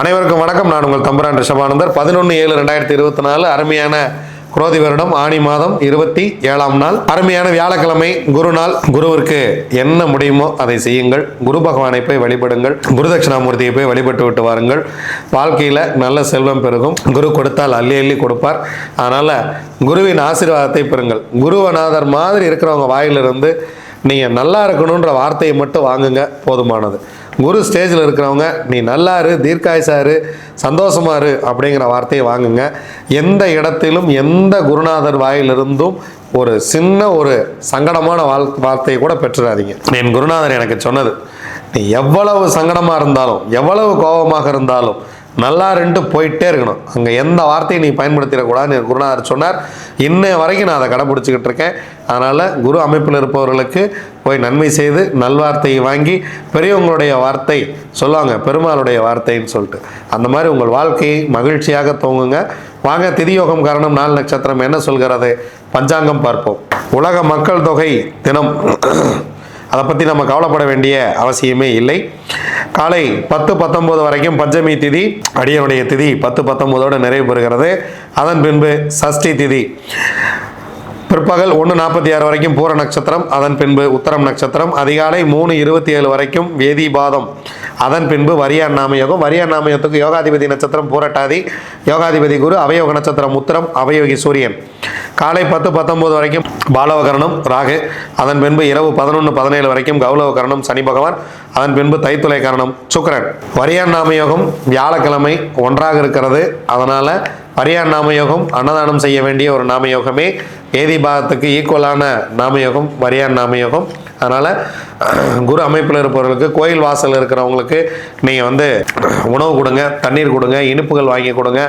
அனைவருக்கும் வணக்கம். நான் உங்கள் தம்பரான் ரிஷபானந்தர். பதினொன்று ஏழு ரெண்டாயிரத்தி இருபத்தி நாலு அருமையான குரோதி வருடம் ஆணி மாதம் இருபத்தி ஏழாம் நாள். அருமையான வியாழக்கிழமை குரு நாள் குருவிற்கு என்ன முடியுமோ அதை செய்யுங்கள். குரு பகவானை போய் வழிபடுங்கள். குரு தட்சிணாமூர்த்தியை போய் வழிபட்டு விட்டு வாருங்கள். வாழ்க்கையில் நல்ல செல்வம் பெருகும். குரு கொடுத்தால் அள்ளி அள்ளி கொடுப்பார். அதனால் குருவின் ஆசீர்வாதத்தை பெறுங்கள். குருவநாதர் மாதிரி இருக்கிறவங்க வாயிலிருந்து நீங்கள் நல்லா இருக்கணுன்ற வார்த்தையை மட்டும் வாங்குங்க. போதுமானது. குரு ஸ்டேஜில் இருக்கிறவங்க நீ நல்லாரு தீர்க்காயசாரு சந்தோஷமாரு சந்தோஷமா இரு அப்படிங்கிற வார்த்தையை வாங்குங்க. எந்த இடத்திலும் எந்த குருநாதர் வாயிலிருந்தும் ஒரு சின்ன ஒரு சங்கடமான வாழ் வார்த்தையை கூட பெற்றுறாதீங்க. என் குருநாதர் எனக்கு சொன்னது நீ எவ்வளவு சங்கடமாக இருந்தாலும் எவ்வளவு கோபமாக இருந்தாலும் நல்லா ரெண்டு போயிட்டே இருக்கணும். அங்கே எந்த வார்த்தையும் நீ பயன்படுத்திடக்கூடாதுன்னு குருநாதர் சொன்னார். இன்ன வரைக்கும் நான் அதை கடைப்பிடிச்சிக்கிட்டு இருக்கேன். அதனால் குரு அமைப்பில் இருப்பவர்களுக்கு போய் நன்மை செய்து நல்வார்த்தையை வாங்கி பெரியவங்களுடைய வார்த்தை சொல்லுவாங்க பெருமாளுடைய வார்த்தைன்னு சொல்லிட்டு. அந்த மாதிரி உங்கள் வாழ்க்கையை மகிழ்ச்சியாக தோங்குங்க வாங்க திதியோகம் காரணம் நாலு நட்சத்திரம் என்ன சொல்கிறது? பஞ்சாங்கம் பார்ப்போம். உலக மக்கள் தொகை தினம். அதை பற்றி நம்ம கவலைப்பட வேண்டிய அவசியமே இல்லை. காலை பத்து பத்தொம்போது வரைக்கும் பஞ்சமி திதி அடியனுடைய திதி பத்து பத்தொம்போதோடு நிறைவு பெறுகிறது. அதன் பின்பு சஷ்டி திதி. பிற்பகல் ஒன்று நாற்பத்தி ஆறு வரைக்கும் பூர நட்சத்திரம் அதன் பின்பு உத்தரம் நட்சத்திரம் அதிகாலை மூணு இருபத்தி ஏழு வரைக்கும் வேதிபாதம். அதன் பின்பு வரியார் நாமயோகம். வரியார் நாமயோகத்துக்கு யோகாதிபதி நட்சத்திரம் பூரட்டாதி யோகாதிபதி குரு அவயோக நட்சத்திரம் உத்தரம் அவயோகி சூரியன். காலை பத்து பத்தொம்போது வரைக்கும் பாலவகரணம் ராகு. அதன் பின்பு இரவு பதினொன்று பதினேழு வரைக்கும் கௌலவகரணம் சனி பகவான். அதன் பின்பு தைத்துளை கரணம் சுக்கரன். வரியான் நாமயோகம் வியாழக்கிழமை ஒன்றாக இருக்கிறது. அதனால் வரியான் நாமயோகம் அன்னதானம் செய்ய வேண்டிய ஒரு நாமயோகமே. வேதி பாகத்துக்கு ஈக்குவலான நாமயோகம் வரியான் நாமயோகம் அதனால் குரு அமைப்பில் இருப்பவர்களுக்கு கோயில் வாசல் இருக்கிறவங்களுக்கு நீங்கள் வந்து உணவு கொடுங்க தண்ணீர் கொடுங்க இனிப்புகள் வாங்கி கொடுங்க.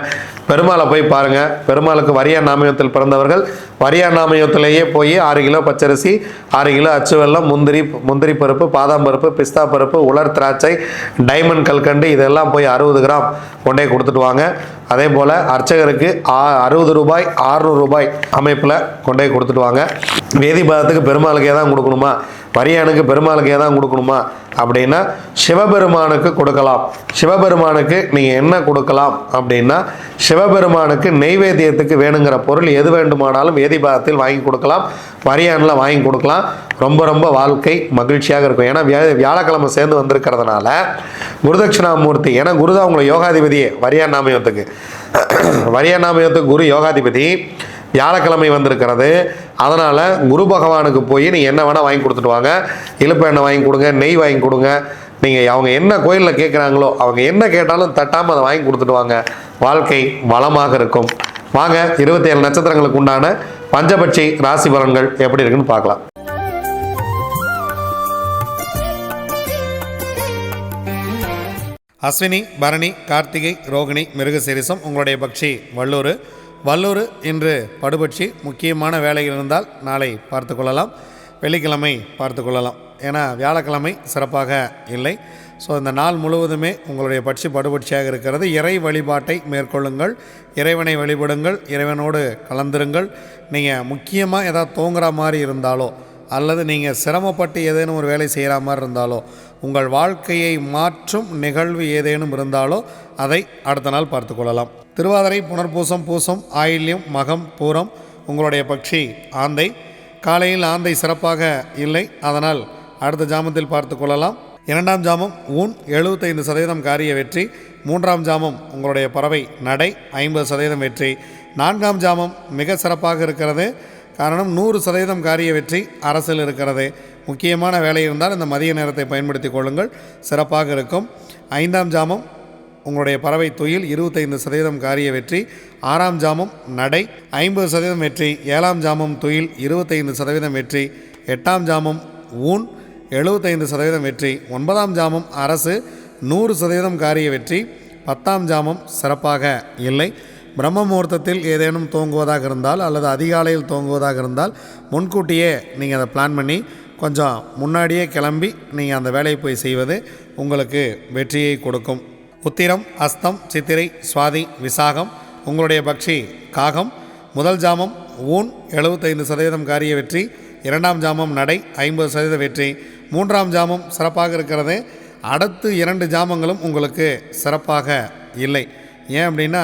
பெருமாளை போய் பாருங்கள் பெருமாளுக்கு வரியா நாமயத்தில் பிறந்தவர்கள் வரியா நாமயத்திலேயே போய் ஆறு கிலோ பச்சரிசி ஆறு கிலோ அச்சுவெல்லம் முந்திரி முந்திரி பருப்பு பாதாம் பருப்பு பிஸ்தா பருப்பு உலர் திராட்சை டைமண்ட் கல்கண்டு இதெல்லாம் போய் அறுபது கிராம் கொண்டே கொடுத்துட்டு வாங்க. அதே போல் அர்ச்சகருக்கு ஆ- அறுபது ரூபாய் அறுநூறு ரூபாய் அமைப்பில் கொண்டே கொடுத்துட்டு வாங்க. வேதி பதத்துக்கு பெருமாளுக்கே தான் கொடுக்கணுமா? வரியானுக்கு பெருமாளுக்கு ஏதாவது கொடுக்கணுமா? அப்படின்னா சிவபெருமானுக்கு கொடுக்கலாம். சிவபெருமானுக்கு நீங்கள் என்ன கொடுக்கலாம்? அப்படின்னா சிவபெருமானுக்கு நெய்வேத்தியத்துக்கு வேணுங்கிற பொருள் எது வேண்டுமானாலும் வேதிபாதத்தில் வாங்கி கொடுக்கலாம். வரியானில் வாங்கி கொடுக்கலாம். ரொம்ப ரொம்ப வாழ்க்கை மகிழ்ச்சியாக இருக்கும். ஏன்னா வியா வியாழக்கிழமை சேர்ந்து வந்திருக்கிறதுனால குருதட்சிணாமூர்த்தி ஏன்னா குருதான் உங்களை யோகாதிபதியே வரியான் நாமயத்துக்கு. வரியா நாமயத்துக்கு குரு யோகாதிபதி. வியாழக்கிழமை வந்திருக்கிறது. அதனால் குரு பகவானுக்கு போய் நீங்கள் என்ன வேணால் வாங்கி கொடுத்துட்டு வாங்க. இழுப்பு எண்ணெய் வாங்கி கொடுங்க நெய் வாங்கி கொடுங்க. நீங்கள் அவங்க என்ன கோயிலில் கேட்குறாங்களோ அவங்க என்ன கேட்டாலும் தட்டாமல் அதை வாங்கி கொடுத்துட்டு வாங்க. வாழ்க்கை வளமாக இருக்கும். வாங்க இருபத்தி ஏழு நட்சத்திரங்களுக்கு உண்டான பஞ்சபட்சி ராசி பலன்கள் எப்படி இருக்குன்னு பார்க்கலாம். அஸ்வினி பரணி கார்த்திகை ரோகிணி மிருகசீரிசம் உங்களுடைய பக்ஷி வல்லூர் வல்லூர் இன்று படுபட்சி முக்கியமான வேலைகள் இருந்தால் நாளை பார்த்து கொள்ளலாம் வெள்ளிக்கிழமை பார்த்து கொள்ளலாம் ஏன்னா வியாழக்கிழமை சிறப்பாக இல்லை. ஸோ இந்த நாள் முழுவதுமே உங்களுடைய பட்சி படுபட்சியாக இருக்கிறது. இறை வழிபாட்டை மேற்கொள்ளுங்கள். இறைவனை வழிபடுங்கள். இறைவனோடு கலந்துருங்கள். நீங்கள் முக்கியமாக எதாவது தூங்குற மாதிரி இருந்தாலோ அல்லது நீங்கள் சிரமப்பட்டு ஏதேனும் ஒரு வேலை செய்கிற மாதிரி இருந்தாலோ உங்கள் வாழ்க்கையை மாற்றும் நிகழ்வு ஏதேனும் இருந்தாலோ அதை அடுத்த நாள் பார்த்துக்கொள்ளலாம் திருவாதிரை புனர்பூசம் பூசம் ஆயில்யம் மகம் பூரம் உங்களுடைய பட்சி ஆந்தை. காலையில் ஆந்தை சிறப்பாக இல்லை அதனால் அடுத்த ஜாமத்தில் பார்த்து கொள்ளலாம். இரண்டாம் ஜாமம் ஊன் எழுபத்தைந்து சதவீதம் காரிய வெற்றி. மூன்றாம் ஜாமம் உங்களுடைய பறவை நடை ஐம்பது சதவீதம் வெற்றி. நான்காம் ஜாமம் மிக சிறப்பாக இருக்கிறது. காரணம் நூறு சதவீதம் காரிய வெற்றி அரசில் இருக்கிறது. முக்கியமான வேலை இருந்தால் இந்த மதிய நேரத்தை பயன்படுத்தி கொள்ளுங்கள். சிறப்பாக இருக்கும். ஐந்தாம் ஜாமம் உங்களுடைய பறவை தொழில் இருபத்தைந்து சதவீதம் காரிய வெற்றி. ஆறாம் ஜாமம் நடை ஐம்பது சதவீதம் வெற்றி. ஏழாம் ஜாமம் தொழில் இருபத்தைந்து சதவீதம் வெற்றி. எட்டாம் ஜாமம் ஊன் எழுபத்தைந்து சதவீதம் வெற்றி. ஒன்பதாம் ஜாமம் அரசு நூறு சதவீதம் காரிய வெற்றி. பத்தாம் ஜாமம் சிறப்பாக இல்லை. பிரம்ம முகூர்த்தத்தில் ஏதேனும் தூங்குவதாக இருந்தால் அல்லது அதிகாலையில் தூங்குவதாக இருந்தால் முன்கூட்டியே நீங்கள் அதை பிளான் பண்ணி கொஞ்சம் முன்னாடியே கிளம்பி நீங்கள் அந்த வேலையை போய் செய்வது உங்களுக்கு வெற்றியை கொடுக்கும். உத்திரம் அஸ்தம் சித்திரை சுவாதி விசாகம் உங்களுடைய பக்ஷி காகம் முதல் ஜாமம் ஊன் எழுபத்தைந்து சதவீதம் காரிய வெற்றி இரண்டாம் ஜாமம் நடை ஐம்பது சதவீத வெற்றி மூன்றாம் ஜாமம் சிறப்பாக இருக்கிறது. அடுத்து இரண்டு ஜாமங்களும் உங்களுக்கு சிறப்பாக இல்லை. ஏன் அப்படின்னா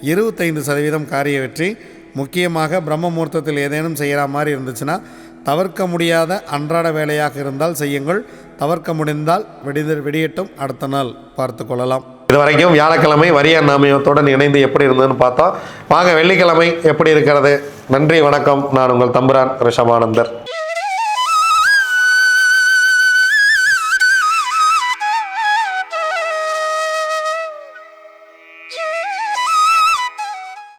இருபத்தைந்து சதவீதம் காரிய வெற்றி. முக்கியமாக பிரம்ம முகூர்த்தத்தில் ஏதேனும் செய்கிற மாதிரி இருந்துச்சுன்னா தவிர்க்க முடியாத அன்றாட வேலையாக இருந்தால் செய்யுங்கள். தவிர்க்க முடிந்தால் வெடித வெடியட்டும் அடுத்த நாள் பார்த்து கொள்ளலாம். இது வரைக்கும் வியாழக்கிழமை வரிய நாமயத்துடன் இணைந்து எப்படி இருந்ததுன்னு பார்த்தோம். வாங்க வெள்ளிக்கிழமை எப்படி இருக்கிறது? நன்றி வணக்கம். நான் உங்கள் தம்புரான் ரிஷபானந்தர்.